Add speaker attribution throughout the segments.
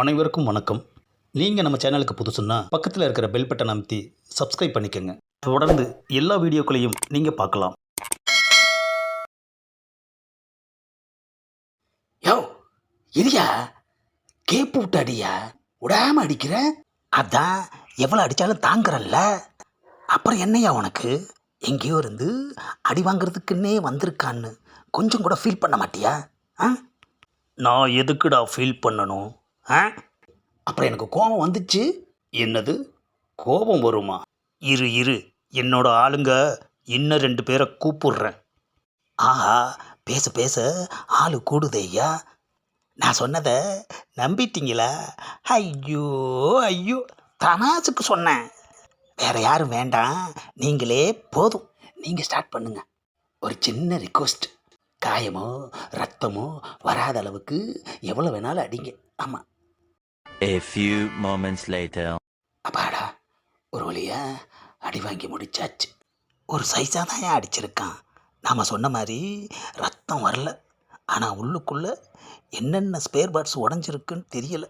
Speaker 1: அனைவருக்கும் வணக்கம். நீங்கள் நம்ம சேனலுக்கு புதுசுன்னா பக்கத்தில் இருக்கிற பெல் பட்டன் அமைத்தி சப்ஸ்கிரைப் பண்ணிக்கோங்க. தொடர்ந்து எல்லா வீடியோக்களையும் நீங்கள் பார்க்கலாம்.
Speaker 2: யோ இரியா கேப்பு விட்டு அடியா விடாம அடிக்கிற? அதான் எவ்வளோ அடித்தாலும் தாங்குறல்ல. அப்புறம் என்னய்யா உனக்கு? எங்கேயோ இருந்து அடி வாங்குறதுக்குன்னே வந்திருக்கான்னு கொஞ்சம் கூட ஃபீல் பண்ண மாட்டியா? ஆ?
Speaker 1: நான் எதுக்குடா ஃபீல் பண்ணணும்?
Speaker 2: ஆ? அப்புறம் எனக்கு கோபம் வந்துச்சு.
Speaker 1: என்னது? கோபம் வருமா? இரு இரு. என்னோட ஆளுங்க இன்னும் ரெண்டு பேரை கூப்பிடுறேன்.
Speaker 2: ஆஹா பேச பேச ஆள் கூடுதேய்யா நான் சொன்னதை நம்பிட்டீங்களா? ஐயோ ஐயோ. தனாசுக்கு சொன்னேன். வேற யாரும் வேண்டாம். நீங்களே போதும். நீங்கள் ஸ்டார்ட் பண்ணுங்க. ஒரு சின்ன ரிக்வஸ்ட் காயமோ ரத்தமோ வராத அளவுக்கு எவ்வளோ வேணாலும் அடிங்க. ஆமாம்
Speaker 3: A few moments later.
Speaker 2: அப்பாடா ஒரு வழியா அடி வாங்கி முடிச்சாச்சு. ஒரு சைஸாக தான் ஏன் அடிச்சிருக்கான்? நாம் சொன்ன மாதிரி ரத்தம் வரல. ஆனால் உள்ளுக்குள்ளே என்னென்ன ஸ்பேர் பார்ட்ஸ் உடஞ்சிருக்குன்னு தெரியல.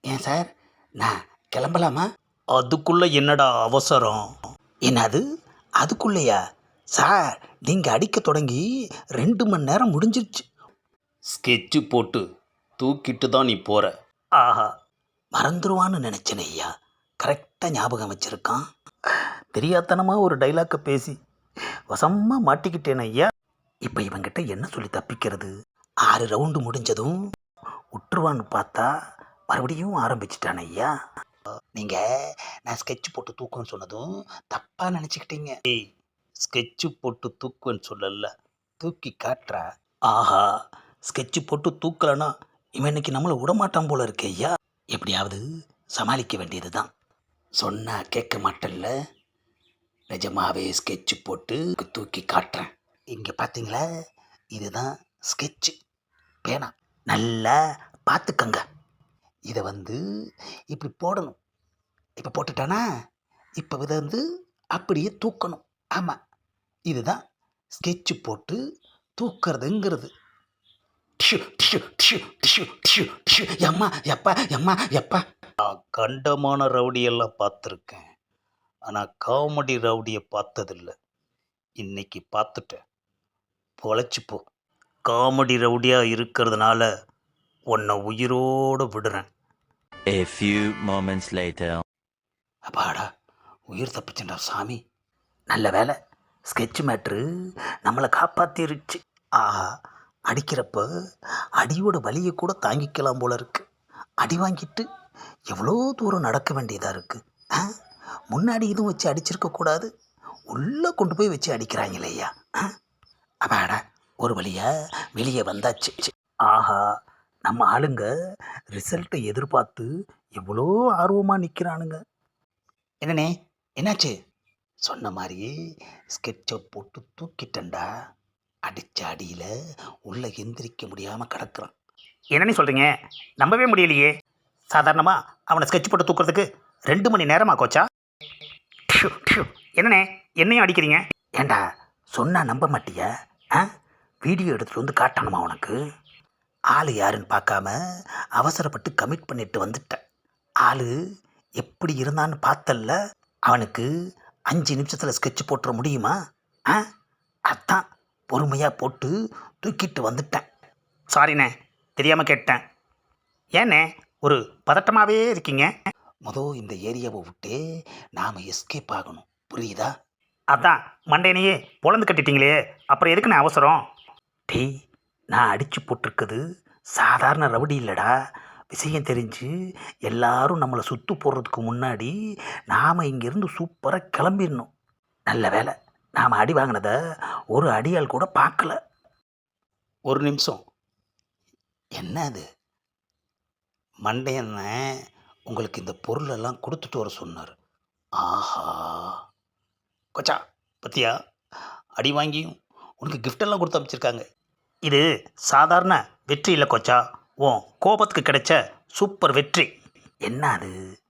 Speaker 2: ஏன் சார் நான் கிளம்பலாமா?
Speaker 1: அதுக்குள்ளே என்னடா அவசரம்?
Speaker 2: என்னது? அதுக்குள்ளேயா? சார் நீங்கள் அடிக்க தொடங்கி ரெண்டு மணி நேரம் முடிஞ்சிருச்சு.
Speaker 1: ஸ்கெட்சு போட்டு தூக்கிட்டு தான் நீ போகிற
Speaker 2: ஆஹா மறந்துடுவான்னு நினச்சேன் ஐயா. கரெக்டாக ஞாபகம் வச்சுருக்கான். தெரியாத்தனமாக ஒரு டைலாக்கை பேசி வசமாக மாட்டிக்கிட்டேன் ஐயா. இப்போ இவங்கிட்ட என்ன சொல்லி தப்பிக்கிறது? ஆறு ரவுண்டு முடிஞ்சதும் விட்டுருவான்னு பார்த்தா மறுபடியும் ஆரம்பிச்சிட்டான் ஐயா. நீங்கள் நான் ஸ்கெட்ச் போட்டு தூக்கம்னு சொன்னதும் தப்பாக நினச்சிக்கிட்டீங்க.
Speaker 1: ஏய் ஸ்கெட்சு போட்டு தூக்குன்னு சொல்லல.
Speaker 2: தூக்கி காட்டுறா. ஆஹா ஸ்கெட்ச் போட்டு தூக்கலன்னா இவன் இன்னைக்கு நம்மளை விடமாட்டான் போல இருக்கு ஐயா. எப்படியாவது சமாளிக்க வேண்டியது தான் சொன்னால் கேட்க மாட்டேன்ல. நிஜமாவே ஸ்கெட்சு போட்டு தூக்கி காட்டுறேன். இங்கே பார்த்தீங்களா இதுதான் ஸ்கெட்சு பேனா. நல்லா பார்த்துக்கங்க இதை வந்து இப்படி போடணும். இப்போ போட்டுட்டானா? இப்போ இதை வந்து அப்படியே தூக்கணும். ஆமாம் இதுதான் ஸ்கெட்சு போட்டு தூக்கிறதுங்கிறது. டிஷு டிஷு டிஷு டிஷு டிஷு டிஷு. எம்மா எப்பா எம்மா எப்பா?
Speaker 1: கண்டமான ரவுடியெல்லாம் பார்த்துருக்கேன். ஆனால் காமெடி ரவுடியை பார்த்ததில்ல. இன்னைக்கு பார்த்துட்டேன். பொழைச்சி போ. காமெடி ரவுடியாக இருக்கிறதுனால உன்னை உயிரோடு விடுறேன்.
Speaker 3: A few moments later.
Speaker 2: அப்பாடா உயிர் தப்பிச்சண்டா சாமி. நல்ல வேலை. ஸ்கெட்ச் மேட்ரு நம்மளை காப்பாற்றிருச்சு ஆஹா அடிக்கிறப்ப அடியோட வலியை கூட தாங்கிக்கலாம் போல இருக்கு. அடி வாங்கிட்டு எவ்வளோ தூரம் நடக்க வேண்டியதாக இருக்குது ஆ? முன்னாடி இதுவும் வச்சு அடிச்சிருக்கக்கூடாது உள்ளே கொண்டு போய் வச்சு அடிக்கிறாங்க இல்லையா ஆ? அப்பாடா ஒரு வழியாக வெளியே வந்தாச்சு. ஆஹா நம்ம ஆளுங்க ரிசல்ட்டை எதிர்பார்த்து எவ்வளோ ஆர்வமாக நிற்கிறானுங்க என்னண்ணே என்னாச்சு? சொன்ன மாதிரியே ஸ்கெட்சை போட்டு தூக்கிட்டேன்டா. அடிச்ச அடியில் உள்ள எந்திரிக்க முடியாமல் கிடக்குறான்.
Speaker 1: என்னன்னு சொல்கிறீங்க நம்பவே முடியலையே. சாதாரணமாக அவனை ஸ்கெட்ச் போட்டு தூக்குறதுக்கு ரெண்டு மணி நேரமா கோச்சா. என்னண்ணே என்னையும் அடிக்கிறீங்க?
Speaker 2: ஏண்டா சொன்னா நம்ப மாட்டியா? ஆ? வீடியோ எடுத்துகிட்டு வந்து காட்டணுமா உனக்கு? ஆள் யாருன்னு பார்க்காம அவசரப்பட்டு கமிட் பண்ணிட்டு வந்துட்டேன் ஆள் எப்படி இருந்தான்னு பார்த்தல்ல. அவனுக்கு அஞ்சு நிமிஷத்தில் ஸ்கெட்ச் போட்டுற முடியுமா? ஆ? அதான். பொறுமையாக போட்டு தூக்கிட்டு வந்துட்டேன்.
Speaker 1: சாரிண்ணே தெரியாமல் கேட்டேன். ஏண்ணே ஒரு பதட்டமாகவே இருக்கீங்க.
Speaker 2: மொதல் இந்த ஏரியாவை விட்டு நாம் எஸ்கேப் ஆகணும். புரியுதா?
Speaker 1: அதான் மண்டேனையே பொழந்து கட்டிட்டீங்களே அப்புறம் எதுக்குண்ணே அவசரம்?
Speaker 2: டேய் நான் அடித்து போட்டிருக்குது சாதாரண ரவுடி இல்லைடா. விஷயம் தெரிஞ்சு எல்லாரும் நம்மளை சுற்று போடுறதுக்கு முன்னாடி நாம் இங்கேருந்து சூப்பராக கிளம்பிடணும். நல்ல வேலை. நாம் அடி வாங்கினதை ஒரு அடியால் கூட பார்க்கல.
Speaker 1: ஒரு நிமிஷம்.
Speaker 2: என்ன அது?
Speaker 1: மண்டையண்ணன்
Speaker 2: உங்களுக்கு இந்த பொருளெல்லாம் கொடுத்துட்டு வர சொன்னார். ஆஹா.
Speaker 1: கொச்சா பத்தியா? அடி வாங்கியும் உனக்கு கிஃப்டெல்லாம் கொடுத்து அமைச்சிருக்காங்க. இது சாதாரண வெற்றி இல்லை கொச்சா. உன் கோபத்துக்கு கிடைச்ச சூப்பர் வெற்றி.
Speaker 2: என்ன அது?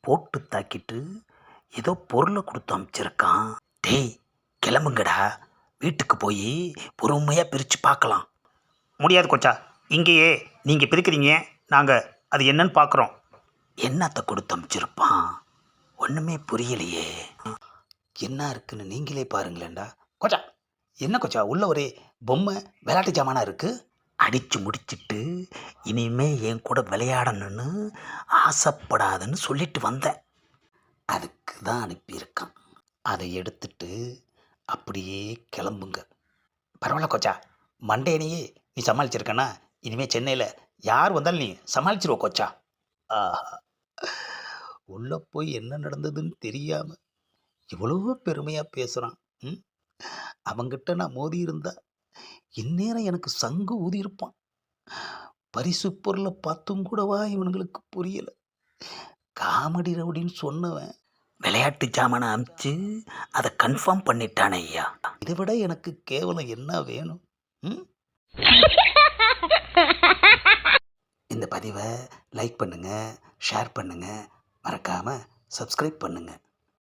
Speaker 2: போட்டு தாக்கிட்டு ஏதோ பொருளை கொடுத்து அமைச்சிருக்கான். டேய் கிளம்புங்கடா. வீட்டுக்கு போய் பொறுமையாக பிரித்து பார்க்கலாம்.
Speaker 1: முடியாது கொச்சா. இங்கேயே. நீங்கள் பிரிக்கிறீங்க. நாங்கள் அது என்னன்னு பார்க்குறோம்.
Speaker 2: என்னத்தை கொடுத்து அனுப்பிச்சிருப்பான் ஒன்றுமே புரியலையே. என்ன இருக்குன்னு நீங்களே பாருங்களேன்டா.
Speaker 1: கொச்சா. என்ன கொச்சா? உள்ள ஒரே பொம்மை விளையாட்டு ஜாமானா இருக்குது
Speaker 2: அடித்து முடிச்சிட்டு இனிமே என் கூட விளையாடணும்னு ஆசைப்படாதுன்னு சொல்லிட்டு வந்தேன். அதுக்கு தான் அனுப்பியிருக்கான். அதை எடுத்துட்டு அப்படியே கிளம்புங்க.
Speaker 1: பரவாயில்ல கொச்சா மண்டேனையே நீ சமாளிச்சிருக்கனா இனிமேல் சென்னையில் யார் வந்தாலும் நீ சமாளிச்சிருவ கொச்சா. ஆஹா உள்ளே போய் என்ன நடந்ததுன்னு தெரியாமல் இவ்வளோ பெருமையாக பேசுகிறான் ம் அவங்கிட்ட நான் மோதி இருந்தா இந்நேரம் எனக்கு சங்கு ஊதியிருப்பான் பரிசு பொருளை பார்த்தும் கூடவா இவனுங்களுக்கு புரியலை. காமெடி ரவுடின்னு சொன்னவன்
Speaker 2: விளையாட்டு ஜாமானை அனுப்பிச்சு அதை கன்ஃபார்ம் பண்ணிட்டானே ஐயா.
Speaker 1: இதை விட எனக்கு கேவலம் என்ன வேணும்? ம்?
Speaker 2: இந்த பதிவை லைக் பண்ணுங்கள் ஷேர் பண்ணுங்கள் மறக்காமல் சப்ஸ்கிரைப் பண்ணுங்கள்